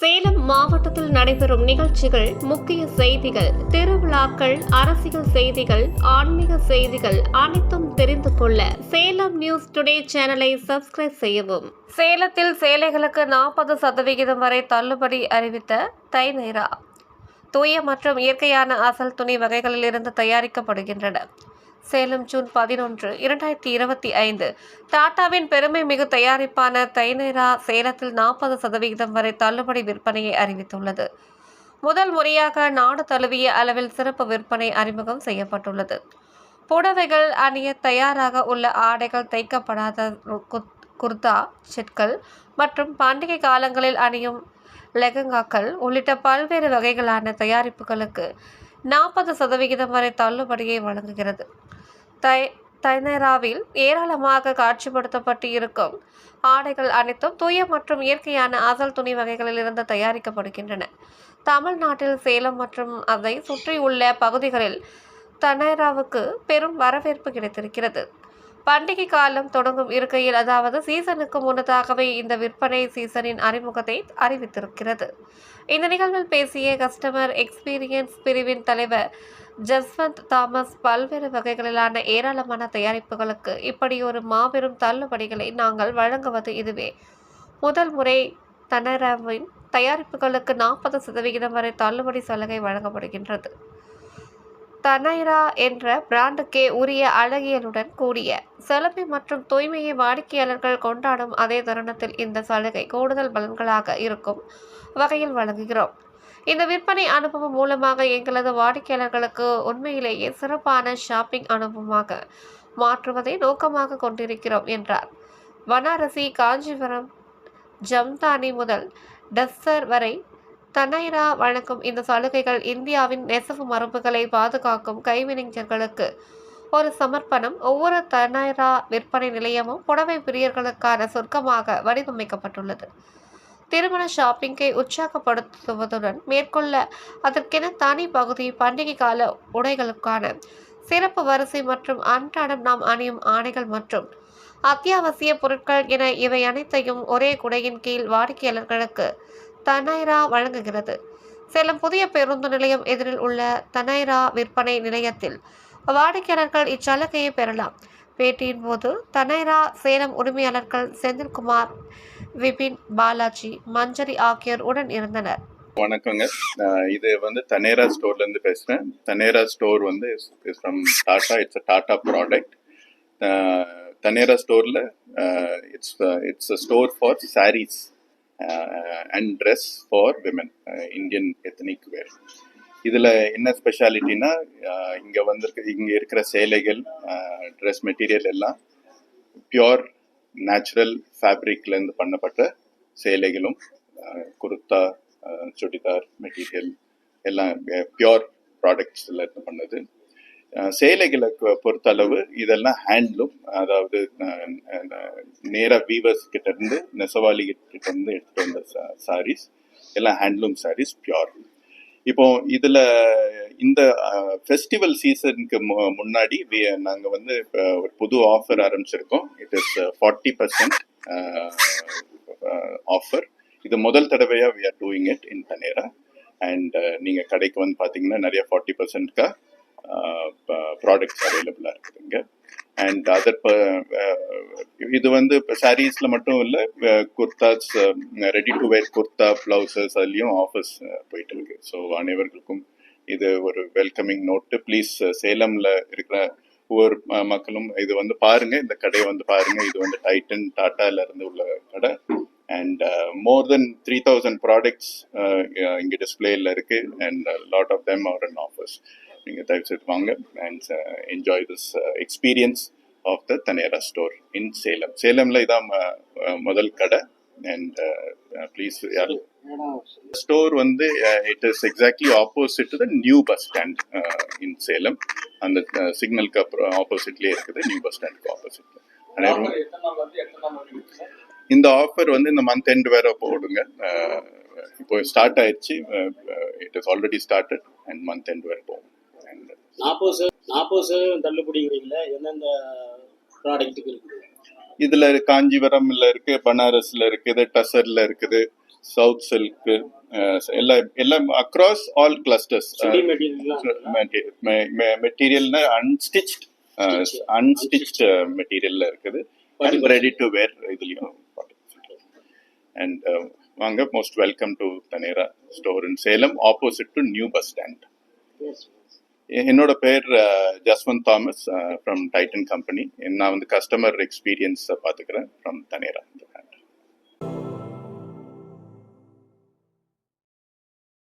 சேலம் மாவட்டத்தில் நடைபெறும் நிகழ்ச்சிகள் முக்கிய செய்திகள் திருவிழாக்கள் அரசியல் செய்திகள் ஆன்மீக செய்திகள் அனைத்தும் தெரிந்து கொள்ள சேலம் நியூஸ் டுடே சேனலை சப்ஸ்கிரைப் செய்யவும். சேலத்தில் சேலைகளுக்கு நாற்பது சதவிகிதம் வரை தள்ளுபடி அறிவித்த தைநேரா தூய மற்றும் இயற்கையான அசல் துணி வகைகளிலிருந்து தயாரிக்கப்படுகின்றன. சேலம் ஜூன் பதினொன்று இரண்டாயிரத்தி இருபத்தி ஐந்து. டாடாவின் பெருமை மிகு தயாரிப்பான தைனேரா சேலத்தில் நாற்பது சதவிகிதம் வரை தள்ளுபடி விற்பனையை அறிவித்துள்ளது. முதல் முறையாக நாடு தழுவிய அளவில் சிறப்பு விற்பனை அறிமுகம் செய்யப்பட்டுள்ளது. புடவைகள் அணிய தயாராக உள்ள ஆடைகள் தைக்கப்படாத குர்தா செட்கள் மற்றும் பண்டிகை காலங்களில் அணியும் லெகங்காக்கள் உள்ளிட்ட பல்வேறு வகைகளான தயாரிப்புகளுக்கு நாற்பது சதவிகிதம் வரை தள்ளுபடியை வழங்குகிறது. தை தைனராவில் ஏராளமாக காட்சிப்படுத்தப்பட்டு இருக்கும் ஆடைகள் அனைத்தும் தூய மற்றும் இயற்கையான அசல் துணி வகைகளிலிருந்து தயாரிக்கப்படுகின்றன. தமிழ்நாட்டில் சேலம் மற்றும் அதை சுற்றியுள்ள பகுதிகளில் தனேராவுக்கு பெரும் வரவேற்பு கிடைத்திருக்கிறது. பண்டிகை காலம் தொடங்கும் இருக்கையில் அதாவது சீசனுக்கு முன்னதாகவே இந்த விற்பனை சீசனின் அறிமுகத்தை அறிவித்திருக்கிறது. இந்த நிகழ்வில் பேசிய கஸ்டமர் எக்ஸ்பீரியன்ஸ் பிரிவின் தலைவர் ஜஸ்வந்த் தாமஸ் பல்வேறு வகைகளிலான ஏராளமான தயாரிப்புகளுக்கு இப்படி ஒரு மாபெரும் தள்ளுபடிகளை நாங்கள் வழங்குவது இதுவே. முதல் முறை தனராவின் தயாரிப்புகளுக்கு நாற்பது சதவிகிதம் வரை தள்ளுபடி சலுகை வழங்கப்படுகின்றது. தனைரா என்ற பிராண்டுக்கே உரிய அழகியலுடன் கூடிய செலமை மற்றும் தூய்மையை வாடிக்கையாளர்கள் கொண்டாடும் அதே தருணத்தில் இந்த சலுகை கூடுதல் பலன்களாக இருக்கும் வகையில் வழங்குகிறோம். இந்த விற்பனை அனுபவம் மூலமாக எங்களது வாடிக்கையாளர்களுக்கு உண்மையிலேயே சிறப்பான ஷாப்பிங் அனுபவமாக மாற்றுவதை நோக்கமாக கொண்டிருக்கிறோம் என்றார். வனாரசி காஞ்சிபுரம் ஜம்தானி முதல் டஸ்ஸர் வரை தனைரா வழங்கும் இந்த சலுகைகள் இந்தியாவின் நெசவு மரபுகளை பாதுகாக்கும் கைவினைஞர்களுக்கு ஒரு சமர்ப்பணம். ஒவ்வொரு தனைரா விற்பனை நிலையமும் புடவை பிரியர்களுக்கான சொர்க்கமாக வடிவமைக்கப்பட்டுள்ளது. திருமண ஷாப்பிங்கை உற்சாகப்படுத்துவதுடன் மேற்கொள்ள அதற்கென தனி பகுதி பண்டிகை கால உடைகளுக்கான சிறப்பு வரிசை மற்றும் அன்றாடம் நாம் அணியும் ஆடைகள் மற்றும் அத்தியாவசிய பொருட்கள் என இவை அனைத்தையும் ஒரே குடையின் கீழ் வாடிக்கையாளர்களுக்கு தனைரா வழங்குகிறது. சேலம் புதிய பேருந்து நிலையம் எதிரில் உள்ள தனைரா விற்பனை நிலையத்தில் வாடிக்கையாளர்கள் இச்சலுகையை பெறலாம். பேட்டியின் போது தனைரா சேலம் உரிமையாளர்கள் செந்தில்குமார் விபின் பாலாஜி மஞ்சரி ஆகியோர் உடன் இருந்தனர். வணக்கங்க. இது வந்து தனேரா ஸ்டோர்ல இருந்து பேசுறேன். தனேரா ஸ்டோர் வந்து from Tata. It's a Tata product. Taneira ஸ்டோர்ல it's it's a store for saris. And dress for women Indian ethnic wear இதில் என்ன ஸ்பெஷாலிட்டினா uh, இங்கே வந்திருக்க இங்கே இருக்கிற சேலைகள் uh, ட்ரெஸ் மெட்டீரியல் எல்லாம் பியோர் நேச்சுரல் ஃபேப்ரிக்லேருந்து பண்ணப்பட்ட சேலைகளும் குர்த்தா குர்தா சுடிதார் மெட்டீரியல் எல்லாம் uh, பியோர் ப்ராடக்ட்ஸில் இருந்து பண்ணது. சேலைகளை பொறுத்தளவு இதெல்லாம் ஹேண்ட்லூம் அதாவது நேராக வீவர்ஸ் கிட்ட இருந்து நெசவாளி கிட்ட இருந்து எடுத்துட்டு வந்த சாரீஸ் எல்லாம் ஹேண்ட்லூம் சாரீஸ் பியோர் இப்போ இதுல இந்த ஃபெஸ்டிவல் சீசனுக்கு முன்னாடி வி- நாங்க வந்து இப்ப ஒரு புது ஆஃபர் ஆரம்பிச்சிருக்கோம். It is forty percent offer இது முதல் தடவையா we are doing it in Taneira and நீங்க கடைக்கு வந்து பாத்தீங்கன்னா நிறைய ஃபார்ட்டி பர்சன்ட்கா ப்ராடக்ட்ஸ் அவைலபிளா இருக்குதுங்க அண்ட் அதர் இது வந்து இப்போ சாரீஸ்ல மட்டும் இல்லை kurtas ready to wear kurta blouses அதுலேயும் ஆஃபர்ஸ் போயிட்டு இருக்கு. ஸோ அனைவர்களுக்கும் இது ஒரு வெல்கமிங் நோட்டு ப்ளீஸ் சேலம்ல இருக்கிற ஒவ்வொரு மக்களும் இது வந்து பாருங்க. இந்த கடையை வந்து பாருங்க. இது வந்து டைட்டன் டாட்டால இருந்து உள்ள கடை. And more then three thousand products இங்கே டிஸ்பிளேல இருக்கு. And lot of them are and offers நீங்கள் தயவு செய்து வாங்க and enjoy this experience of the Taneira store in Salem சேலம்ல இதான் ம- அஹ் முதல் கடை. அண்ட் ப்ளீஸ் யாரும் ஸ்டோர் வந்து it is exactly opposite the new bus stand in Salem அந்த சிக்னலுக்கு அப்புறம் ஆப்போசிட்லேயே இருக்குது நியூ பஸ் ஸ்டாண்டுக்கு ஆப்போசிட்ல அனைவரும் இந்த ஆஃபர் வந்து இந்த மந்த் எண்ட் வேற போடுங்க. இப்போ ஸ்டார்ட் ஆயிடுச்சு it is already started and month end வேற போகும். நாற்பது சதவீதம் நாற்பது சதவீதம் தள்ளுபடிங்கிறீங்களா எந்தெந்த ப்ராடக்ட்டுக்கு இருக்குது? இதுல காஞ்சிபுரம்ல இருக்கு பனாரஸ்ல இருக்குது டசர்ல இருக்குது சவுத் சில்க் எல்லா எல்லாம் அக்ராஸ் ஆல் கிளஸ்டர்ஸ் மெட்டீரியல்னா அன்ஸ்டிச்ட் Stitch. அன்ஸ்டிச்ட் மெட்டீரியல்ல இருக்குது. அண்ட் ரெடி டு வேர் இதுலயும் அண்ட் வாங்க most welcome to Taneira store in Salem opposite to new bus stand என்னோட பேர் Jaswant Thomas from Titan company நான் வந்து கஸ்டமர் எக்ஸ்பீரியன்ஸை பார்த்துக்கிறேன் ஃப்ரம் தனேரா